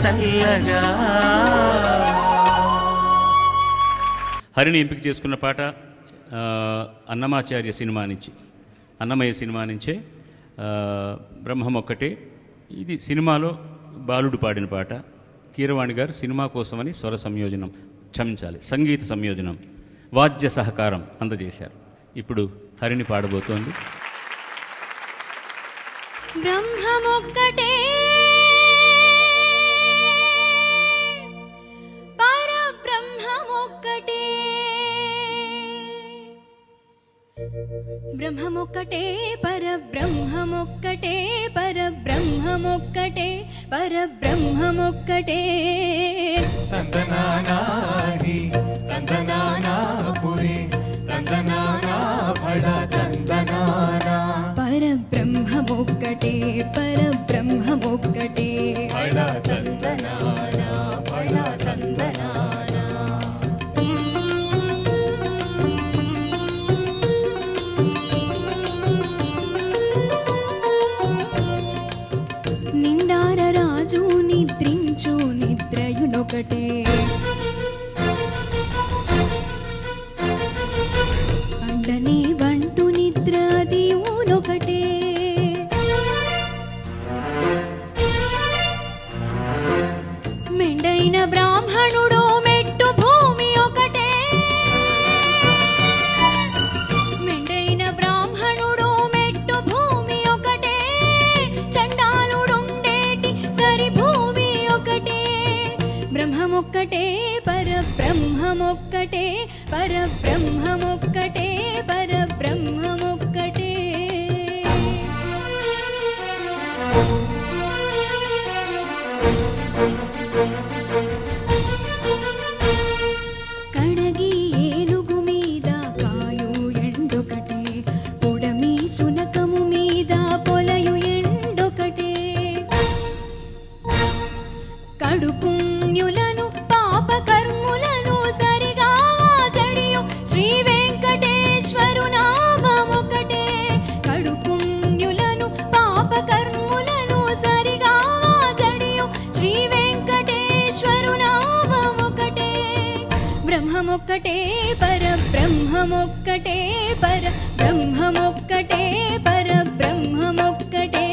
చల్లగా. హరిని ఎంపిక చేసుకున్న పాట అన్నమాచార్య సినిమా నుంచి అన్నమయ్య సినిమా నుంచే బ్రహ్మం ఒక్కటే. ఇది సినిమాలో బాలుడు పాడిన పాట. కీరవాణి గారు సినిమా కోసమని స్వర సంయోజనం క్షమించాలి సంగీత సంయోజనం వాద్య సహకారం అందజేశారు. ఇప్పుడు హరిని పాడబోతోంది. బ్రహ్మమొక్కటే బ్రహ్మమొక్కటే పరబ్రహ్మమొక్కటే పరబ్రహ్మమొక్కటే పరబ్రహ్మమొక్కటే. తందనానాహి తందనానా పురి తందనానా ఫళ తందనానా పరబ్రహ్మమొక్కటే పరబ్రహ్మమొక్కటే. ఫళ తందనానా నిద్రయునొకటే బ్రహ్మమొక్కటే పరబ్రహ్మమొక్కటే పరబ్రహ్మమొక్కటే పరబ్రహ్మమొక్కటే. కడగి ఏనుగు మీద కాయు ఎండొకటే పొడమి సునకము మీద పొలయు ఎండొకటే. కడుపు బ్రహ్మమొక్కటే పర బ్రహ్మమొక్కటే పర బ్రహ్మమొక్కటే పర బ్రహ్మమొక్కటే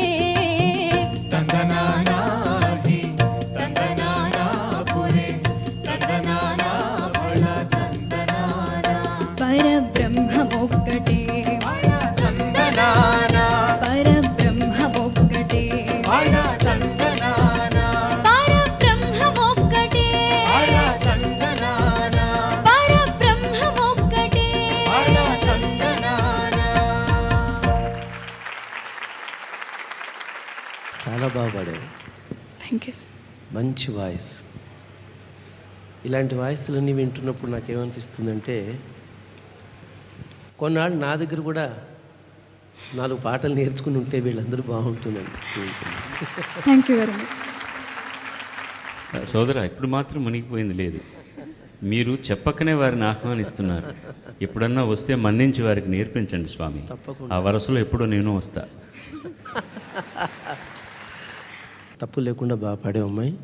పర బ్రహ్మమొక్కటే చాలా బాగా పాడారు థ్యాంక్ యూ మంచి వాయిస్. ఇలాంటి వాయిస్లన్నీ వింటున్నప్పుడు నాకేమనిపిస్తుందంటే కొన్నాళ్ళు నా దగ్గర కూడా నాలుగు పాటలు నేర్చుకుని ఉంటే వీళ్ళందరూ బాగుంటుంది అనిపిస్తూ ఉంటుంది. థ్యాంక్ యూ వెరీ మచ్ సోదర ఇప్పుడు మాత్రం మునిగిపోయింది లేదు. మీరు చెప్పకనే వారిని ఆహ్వానిస్తున్నారు. ఎప్పుడన్నా వస్తే మన్నించి వారికి నేర్పించండి స్వామి. తప్పకుండా. ఆ వరసలో ఎప్పుడో నేను వస్తా. తప్పు లేకుండా బాగా పాడే అమ్మాయి.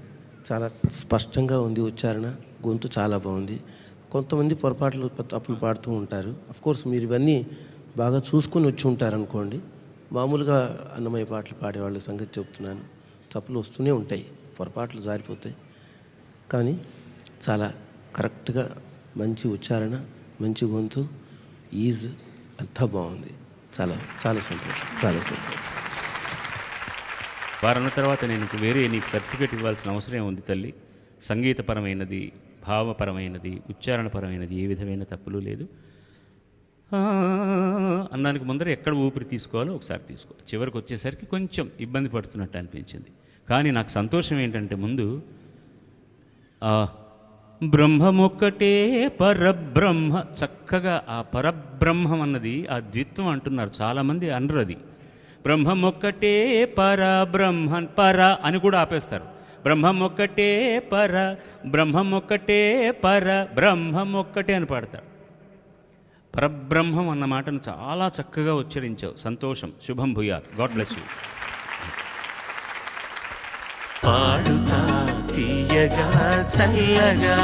చాలా స్పష్టంగా ఉంది ఉచ్చారణ. గొంతు చాలా బాగుంది. కొంతమంది పొరపాట్లు తప్పులు పాడుతూ ఉంటారు. అఫ్ కోర్స్ మీరు ఇవన్నీ బాగా చూసుకొని వచ్చి ఉంటారు అనుకోండి మామూలుగా అన్నమయ్య పాటలు పాడేవాళ్ళ సంగతి చెప్తున్నాను. తప్పులు వస్తూనే ఉంటాయి. పొరపాట్లు జారిపోతాయి. కానీ చాలా కరెక్ట్గా మంచి ఉచ్చారణ మంచి గొంతు ఈజ్ అంతా బాగుంది. చాలా చాలా సంతోషం. చాలా సంతోషం. వారన్న తర్వాత నేను వేరే నీకు సర్టిఫికేట్ ఇవ్వాల్సిన అవసరం ఉంది తల్లి? సంగీతపరమైనది భావపరమైనది ఉచ్చారణపరమైనది ఏ విధమైన తప్పులు లేదు. అన్నానికి ముందర ఎక్కడ ఊపిరి తీసుకోవాలో ఒకసారి తీసుకోవాలి చివరికి వచ్చేసరికి కొంచెం ఇబ్బంది పడుతున్నట్టు అనిపించింది. కానీ నాకు సంతోషం ఏంటంటే ముందు ఆ బ్రహ్మమొక్కటే పరబ్రహ్మ. చక్కగా ఆ పరబ్రహ్మం అన్నది ఆ ద్విత్వం అంటున్నారు చాలామంది అనరు అది. బ్రహ్మమొక్కటే పరబ్రహ్మ పర అని కూడా ఆపేస్తారు. బ్రహ్మమొక్కటే పర బ్రహ్మమొక్కటే పర బ్రహ్మమొక్కటే అని పాడతారు. పరబ్రహ్మం అన్న మాటను చాలా చక్కగా ఉచ్చరించావు. సంతోషం. శుభం భూయాత్. God bless you. పాడుతా తీయగా చల్లగా.